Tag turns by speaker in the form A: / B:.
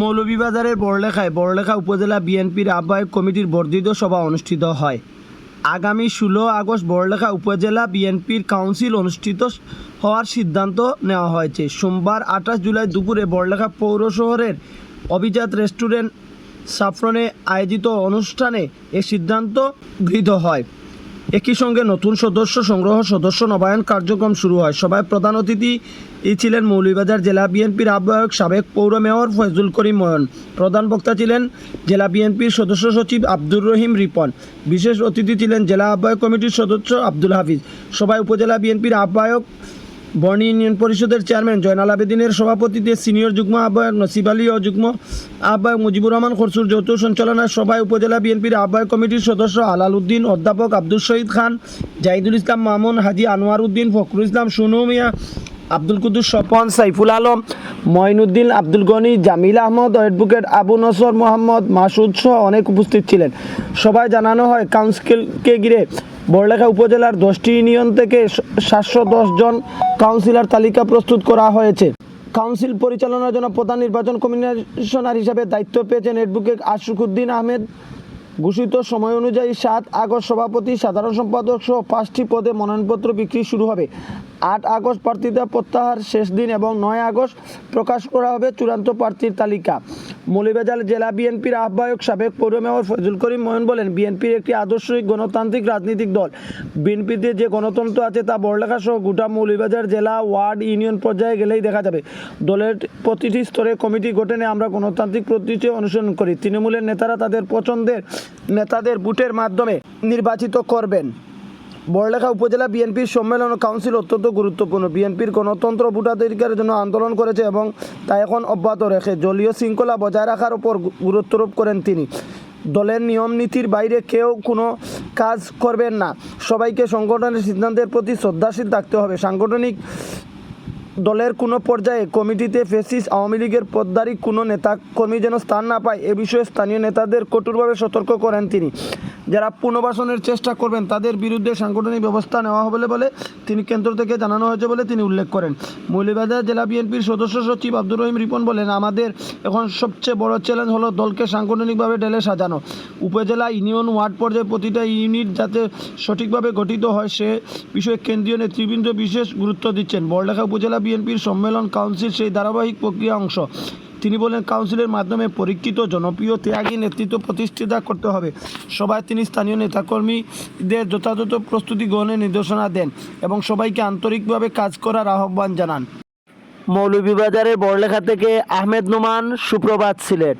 A: মৌলভীবাজারের বড়লেখায় বড়লেখা উপজেলা বিএনপির আহ্বায়ক কমিটির বর্ধিত সভা অনুষ্ঠিত হয়। আগামী ষোলো আগস্ট বড়লেখা উপজেলা বিএনপির কাউন্সিল অনুষ্ঠিত হওয়ার সিদ্ধান্ত নেওয়া হয়েছে। সোমবার আঠাশ জুলাই দুপুরে বড়লেখা পৌর শহরের অভিজাত রেস্টুরেন্ট সাফরনে আয়োজিত অনুষ্ঠানে এ সিদ্ধান্ত গৃহীত হয়। একই সঙ্গে নতুন সদস্য সংগ্রহ সদস্য নবায়ন কার্যক্রম শুরু হয়। সভায় প্রধান অতিথি এই ছিলেন মৌলভীবাজার জেলা বিএনপির আহ্বায়ক সাবেক পৌর মেয়র ফয়জুল করিম ময়ন। প্রধান বক্তা ছিলেন জেলা বিএনপির সদস্য সচিব আব্দুর রহিম রিপন। বিশেষ অতিথি ছিলেন জেলা আহ্বায়ক কমিটির সদস্য আব্দুল হাফিজ। সভায় উপজেলা বিএনপির আহ্বায়ক বর্ণি ইউনিয়ন পরিষদের চেয়ারম্যান জয়নাল আবেদিনের সভাপতিতে সিনিয়র যুগ্ম আহ্বায়ক নসিব আলী ও যুগ্ম আহ্বায়ক মুজিবুর রহমান খরসুর যৌথ সঞ্চালনায় সভায় উপজেলা বিএনপির আহ্বায়ক কমিটির সদস্য আলাল উদ্দিন, অধ্যাপক আব্দুল শহীদ খান, জাহিদুল ইসলাম মামুন, হাজি আনোয়ার উদ্দিন, ফখরুল ইসলাম সুনু মিয়া আব্দুল কুদ্দুস স্বপন, সাইফুল আলম, মঈনুদ্দিন, আব্দুল গনি, জামিল আহমদ, অ্যাডভোকেট আবু নসর মোহাম্মদ, মাসুদ সহ অনেক উপস্থিত ছিলেন। সবাই জানানো হয়, কাউন্সিলকে ঘিরে বড়লেখা উপজেলার দশটি ইউনিয়ন থেকে সাতশো দশ জন কাউন্সিলর তালিকা প্রস্তুত করা হয়েছে। কাউন্সিল পরিচালনার জন্য প্রধান নির্বাচন কমিশনার হিসাবে দায়িত্ব পেয়েছেন অ্যাডভোকেট আশুকুদ্দিন আহমেদ। ঘোষিত সময় অনুযায়ী সাত আগস্ট সভাপতি, সাধারণ সম্পাদক সহ পাঁচটি পদে মনোনয়নপত্র বিক্রি শুরু হবে। আট আগস্ট প্রার্থীতা প্রত্যাহার শেষ দিন এবং নয় আগস্ট প্রকাশ করা হবে চূড়ান্ত প্রার্থীর তালিকা। মৌলভীবাজার জেলা বিএনপির আহ্বায়ক সাবেক পৌর মেয়র ফজল করিম মোহন বলেন, বিএনপির একটি আদর্শিক গণতান্ত্রিক রাজনৈতিক দল। বিএনপিতে যে গণতন্ত্র আছে তা বড়লেখা সহ গোটা মৌলিবাজার জেলা ওয়ার্ড ইউনিয়ন পর্যায়ে গেলেই দেখা যাবে। দলের প্রতিটি স্তরে কমিটি গঠনে আমরা গণতান্ত্রিক পদ্ধতি অনুসরণ করি। তৃণমূলের নেতারা তাদের পছন্দের নেতাদের বুটের মাধ্যমে নির্বাচিত করবেন। বড়লেখা উপজেলা বিএনপির সম্মেলন কাউন্সিল অত্যন্ত গুরুত্বপূর্ণ। বিএনপির গণতন্ত্র ভোটাধিকারের জন্য আন্দোলন করেছে এবং তা এখন অব্যাহত রেখে জলীয় শৃঙ্খলা বজায় রাখার উপর গুরুত্বারোপ করেন তিনি। দলের নিয়ম নীতির বাইরে কেউ কোনো কাজ করবেন না। সবাইকে সংগঠনের সিদ্ধান্তের প্রতি শ্রদ্ধাশীল থাকতে হবে। সাংগঠনিক দলের কোনো পর্যায়ে কমিটিতে ফেসিস আওয়ামী লীগের পদ্মারি কোনো নেতা কর্মী যেন স্থান না পায়, এ বিষয়ে স্থানীয় নেতাদের কঠোরভাবে সতর্ক করেন তিনি। যারা পুনর্বাসনের চেষ্টা করবেন, তাদের বিরুদ্ধে সাংগঠনিক ব্যবস্থা নেওয়া হবে বলে তিনি কেন্দ্র থেকে জানানো হয়েছে বলে তিনি উল্লেখ করেন। মৌলভীবাজার জেলা বিএনপির সদস্য সচিব আব্দুর রহিম রিপন বলেন, আমাদের এখন সবচেয়ে বড় চ্যালেঞ্জ হলো দলকে সাংগঠনিকভাবে ঢেলে সাজানো। উপজেলা ইউনিয়ন ওয়ার্ড পর্যায়ে প্রতিটা ইউনিট যাতে সঠিকভাবে গঠিত হয়, সে বিষয়ে কেন্দ্রীয় নেতৃবৃন্দ বিশেষ গুরুত্ব দিচ্ছেন। বড়লেখা উপজেলা বিএনপির সম্মেলন কাউন্সিল সেই ধারাবাহিক প্রক্রিয়া অংশ। তিনি বলেন, কাউন্সিলের মাধ্যমে পরীক্ষিত জনপ্রিয় ত্যাগী নেতৃত্ব প্রতিষ্ঠিতা করতে হবে। সবাই তিনি স্থানীয় নেতাকর্মীদের যথাযথ প্রস্তুতি গ্রহণের নির্দেশনা দেন এবং সবাইকে আন্তরিকভাবে কাজ করার আহ্বান জানান। মৌলভীবাজারের বড়লেখা থেকে আহমেদ নোমান, সুপ্রভাত সিলেট।